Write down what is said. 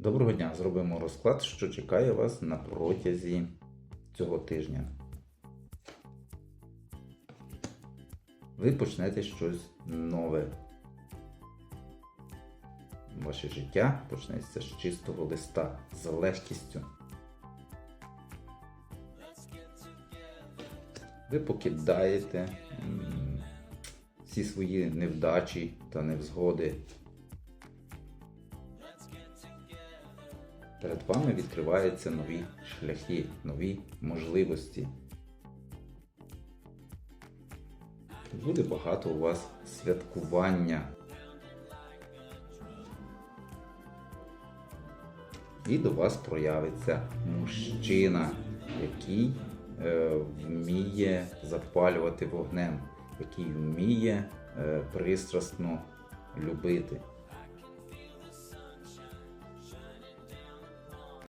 Доброго дня! Зробимо розклад, що чекає вас на протязі цього тижня. Ви почнете щось нове. Ваше життя почнеться з чистого листа, з легкістю. Ви покидаєте всі свої невдачі та невзгоди. Перед вами відкриваються нові шляхи, нові можливості. Буде багато у вас святкування. І до вас проявиться мужчина, який е, вміє запалювати вогнем, який вміє е, пристрасно любити.